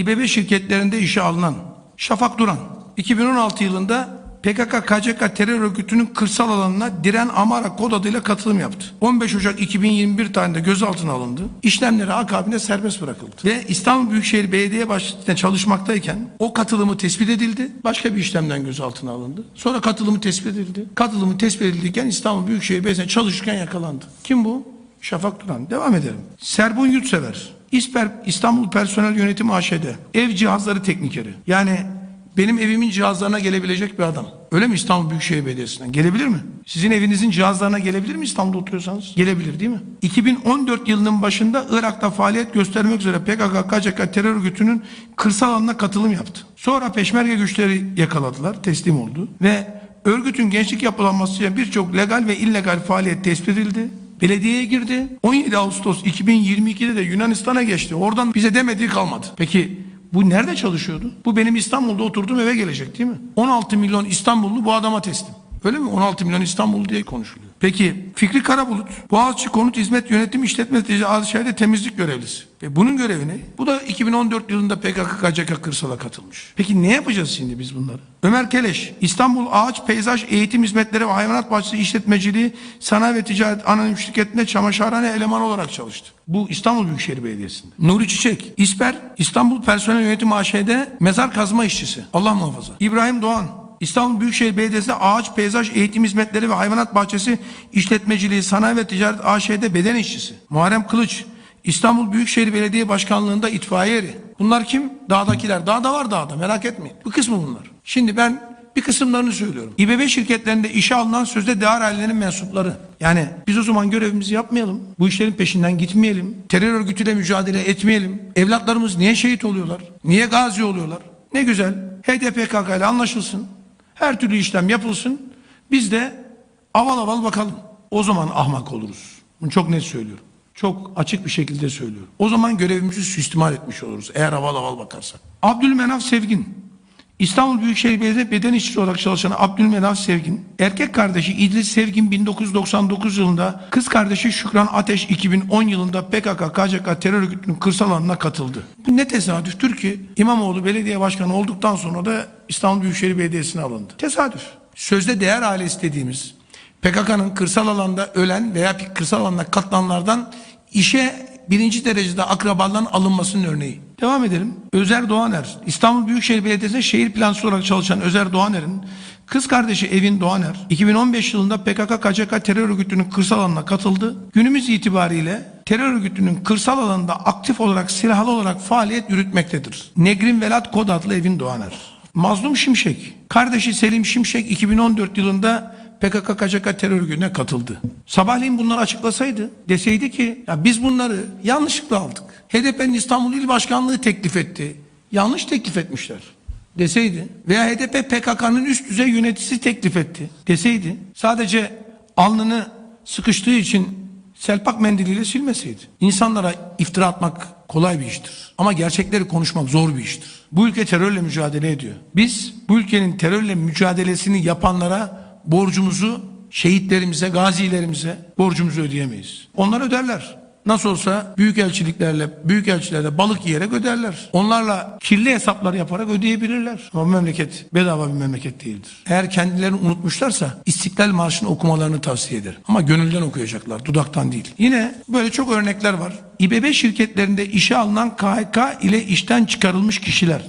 İBB şirketlerinde işe alınan Şafak Duran 2016 yılında PKK-KCK terör örgütünün kırsal alanına Diren Amara kod adıyla katılım yaptı. 15 Ocak 2021 tarihinde gözaltına alındı. İşlemleri akabinde serbest bırakıldı. Ve İstanbul Büyükşehir Belediye Başkanı'nda çalışmaktayken o katılımı tespit edildi. Başka bir işlemden gözaltına alındı. Sonra katılımı tespit edildi. Katılımı tespit edilirken İstanbul Büyükşehir Belediyesi'nde çalışırken yakalandı. Kim bu? Şafak Duran. Devam edelim. Serbun Yurtsever. İsper, İstanbul Personel Yönetimi AŞ'de. Ev cihazları teknikeri. Yani benim evimin cihazlarına gelebilecek bir adam. Öyle mi İstanbul Büyükşehir Belediyesi'nden? Gelebilir mi? Sizin evinizin cihazlarına gelebilir mi İstanbul'da oturuyorsanız? Gelebilir değil mi? 2014 yılının başında Irak'ta faaliyet göstermek üzere PKK-KCK terör örgütünün kırsal alanına katılım yaptı. Sonra peşmerge güçleri yakaladılar, teslim oldu ve örgütün gençlik yapılanmasıyla birçok legal ve illegal faaliyet tespit edildi. Belediyeye girdi. 17 Ağustos 2022'de de Yunanistan'a geçti. Oradan bize demediği kalmadı. Peki bu nerede çalışıyordu? Bu benim İstanbul'da oturduğum eve gelecek değil mi? 16 milyon İstanbullu bu adama teslim. Öyle mi? 16 milyon İstanbullu diye konuşuluyor. Peki Fikri Karabulut, Boğaziçi Konut Hizmet Yönetim İşletme Ticari AŞ'de temizlik görevlisi. Ve bunun görevi ne? Bu da 2014 yılında PKK-KCK Kırsal'a katılmış. Peki ne yapacağız şimdi biz bunları? Ömer Keleş, İstanbul Ağaç Peyzaj Eğitim Hizmetleri ve Hayvanat Bahçesi İşletmeciliği Sanayi ve Ticaret Anonim Şirketi'nde çamaşırhane elemanı olarak çalıştı. Bu İstanbul Büyükşehir Belediyesi'nde. Nuri Çiçek, İsper, İstanbul Personel Yönetimi AŞ'de mezar kazma işçisi. Allah muhafaza. İbrahim Doğan, İstanbul Büyükşehir Belediyesi Ağaç, Peyzaj, Eğitim Hizmetleri ve Hayvanat Bahçesi İşletmeciliği Sanayi ve Ticaret AŞ'de beden işçisi. Muharrem Kılıç, İstanbul Büyükşehir Belediye Başkanlığı'nda itfaiye eri. Bunlar kim? Dağdakiler. Dağda var dağda merak etmeyin. Bu kısmı bunlar. Şimdi ben bir kısımlarını söylüyorum. İBB şirketlerinde işe alınan sözde değer ailelerinin mensupları. Yani biz o zaman görevimizi yapmayalım. Bu işlerin peşinden gitmeyelim. Terör örgütüyle mücadele etmeyelim. Evlatlarımız niye şehit oluyorlar? Niye gazi oluyorlar? Ne güzel. HDPKK ile anlaşılsın. Her türlü işlem yapılsın. Biz de aval aval bakalım. O zaman ahmak oluruz. Bunu çok net söylüyorum. Çok açık bir şekilde söylüyorum. O zaman görevimizi suistimal etmiş oluruz. Eğer aval aval bakarsak. Abdülmenaf Sevgin. İstanbul Büyükşehir Belediyesi beden işçisi olarak çalışan Abdülmenaf Sevgin, erkek kardeşi İdris Sevgin 1999 yılında, kız kardeşi Şükran Ateş 2010 yılında PKK, KCK terör örgütünün kırsal alanına katıldı. Bu ne tesadüftür ki İmamoğlu belediye başkanı olduktan sonra da İstanbul Büyükşehir Belediyesi'ne alındı. Tesadüf. Sözde değer ailesi dediğimiz PKK'nın kırsal alanda ölen veya kırsal alanda katılanlardan işe birinci derecede akrabadan alınmasının örneği. Devam edelim. Özer Doğaner, İstanbul Büyükşehir Belediyesi'nde şehir plancısı olarak çalışan Özer Doğaner'in kız kardeşi Evin Doğaner 2015 yılında PKK-KCK terör örgütünün kırsal alanına katıldı. Günümüz itibariyle terör örgütünün kırsal alanında aktif olarak silahlı olarak faaliyet yürütmektedir. Negrin Velat Kod adlı Evin Doğaner. Mazlum Şimşek, kardeşi Selim Şimşek 2014 yılında PKK-KCK terör örgütüne katıldı. Sabahleyin bunları açıklasaydı deseydi ki ya biz bunları yanlışlıkla aldık. HDP'nin İstanbul İl Başkanlığı teklif etti. Yanlış teklif etmişler deseydi veya HDP PKK'nın üst düzey yöneticisi teklif etti deseydi sadece alnını sıkıştığı için selpak mendiliyle silmeseydi. İnsanlara iftira atmak kolay bir iştir. Ama gerçekleri konuşmak zor bir iştir. Bu ülke terörle mücadele ediyor. Biz bu ülkenin terörle mücadelesini yapanlara borcumuzu şehitlerimize, gazilerimize borcumuzu ödeyemeyiz. Onlar öderler. Nasıl olsa büyükelçiliklerle, büyükelçilerle balık yiyerek öderler. Onlarla kirli hesaplar yaparak ödeyebilirler. Ama memleket bedava bir memleket değildir. Eğer kendilerini unutmuşlarsa İstiklal Marşı'nı okumalarını tavsiye ederim. Ama gönülden okuyacaklar, dudaktan değil. Yine böyle çok örnekler var. İBB şirketlerinde işe alınan KHK ile işten çıkarılmış kişiler.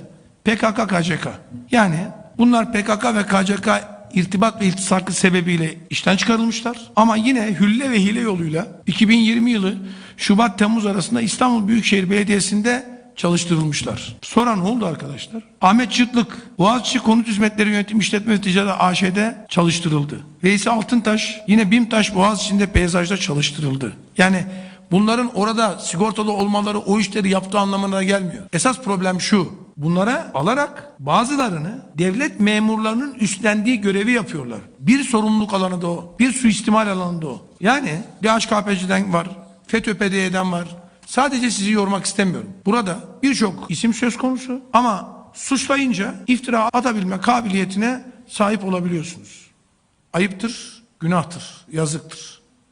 PKK, KCK. Yani bunlar PKK ve KCK irtibat ve iltisakı sebebiyle işten çıkarılmışlar. Ama yine hülle ve hile yoluyla 2020 yılı Şubat-Temmuz arasında İstanbul Büyükşehir Belediyesi'nde çalıştırılmışlar. Sonra ne oldu arkadaşlar? Ahmet Çıtlık, Boğaziçi Konut Hizmetleri Yönetim İşletme ve Ticaret AŞ'de çalıştırıldı. Veysi Altıntaş yine BİMTAŞ Boğaziçi'nde peyzajda çalıştırıldı. Yani bunların orada sigortalı olmaları o işleri yaptığı anlamına gelmiyor. Esas problem şu. Bunlara alarak bazılarını devlet memurlarının üstlendiği görevi yapıyorlar. Bir sorumluluk alanı da o, bir suistimal alanı da o. Yani DHKPC'den var, FETÖ-PDY'den var. Sadece sizi yormak istemiyorum. Burada birçok isim söz konusu ama suçlayınca iftira atabilme kabiliyetine sahip olabiliyorsunuz. Ayıptır, günahtır, yazıktır.